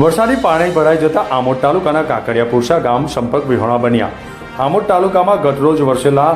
વરસાદી પાણી ભરાઈ જતા આમોદ તાલુકાના કાંકરિયા પુરસા ગામ સંપર્ક વિહોણા બન્યા. આમોદ તાલુકામાં ગતરોજ વરસેલા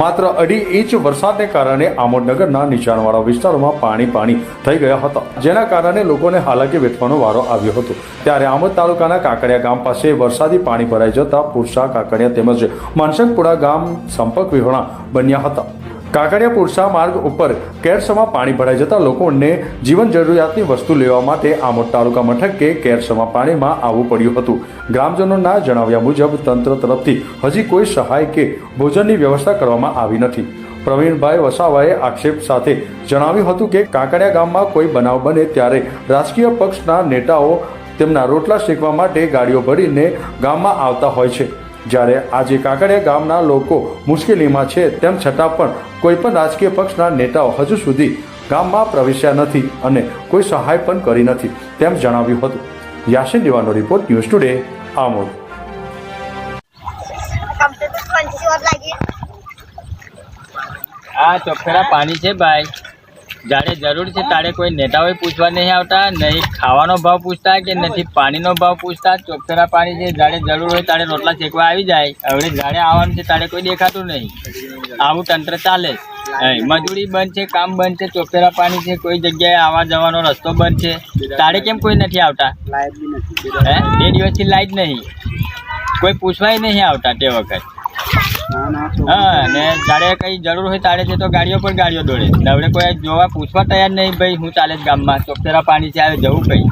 માત્ર અઢી ઇંચ વરસાદને કારણે આમોદ નગરના નીચાણવાળા વિસ્તારોમાં પાણી પાણી થઈ ગયા હતા. જેના કારણે લોકોને હાલાકી વેઠવાનો વારો આવ્યો હતો. ત્યારે આમોદ તાલુકાના કાંકરિયા ગામ પાસે વરસાદી પાણી ભરાઈ જતા પુરસા કાંકરિયા તેમજ માનસંગપુરા ગામ સંપર્ક વિહોણા બન્યા હતા. કાંકરિયા પુરસા માર્ગ ઉપર કેરસમાં પાણી ભરાઈ જતા લોકોને જીવન જરૂરિયાતની વસ્તુ લેવા માટે આમોદ તાલુકા મથકે કેરસમાં પાણીમાં આવવું પડ્યું હતું. ગ્રામજનોના જણાવ્યા મુજબ તંત્ર તરફથી હજી કોઈ સહાય કે ભોજનની વ્યવસ્થા કરવામાં આવી નથી. પ્રવીણભાઈ વસાવાએ આક્ષેપ સાથે જણાવ્યું હતું કે કાંકરિયા ગામમાં કોઈ બનાવ બને ત્યારે રાજકીય પક્ષના નેતાઓ તેમના રોટલા શેકવા માટે ગાડીઓ ભરીને ગામમાં આવતા હોય છે. જ્યારે આજે કાંકરિયા ગામના લોકો મુશ્કેલીમાં છે તેમ છતાં પણ કોઈ પણ રાજકીય પક્ષના નેતાઓ હજુ સુધી ગામમાં પ્રવેશ્યા નથી અને કોઈ સહાય પણ કરી નથી તેમ જણાવ્યું હતું. યાસિન દેવાનો રિપોર્ટ ન્યૂઝ ટુડે આમોદ. આ ચોખ્ખરા પાણી છે ભાઈ. જ્યારે જરૂર છે તારે કોઈ નેતાઓએ પૂછવા નહીં આવતા નહીં ખાવાનો ભાવ પૂછતા કે નથી પાણીનો ભાવ પૂછતા ચોખ્ખરા પાણી છે જ્યારે જરૂર હોય તારે રોટલા શેકવા આવી જાય. હવે જ્યારે આવવાનું છે તારે કોઈ દેખાતું નહીં. આવું તંત્ર ચાલે. મજૂરી બંધ છે કામ બંધ છે ચોખ્ખરા પાણી છે કોઈ જગ્યાએ આવવા જવાનો રસ્તો બંધ છે. તારે કેમ કોઈ નથી આવતા? હે? બે દિવસથી લાઈટ નહીં. કોઈ પૂછવાય નહીં આવતા તે વખત. હા, ને જ્યારે કઈ જરૂર હોય તારે છે તો ગાડીઓ પર ગાડીઓ દોડે. ને કોઈ જોવા પૂછવા તૈયાર નહીં ભાઈ, હું ચાલે ગામમાં. ચોકતરા પાણી છે આવે જવું કઈ?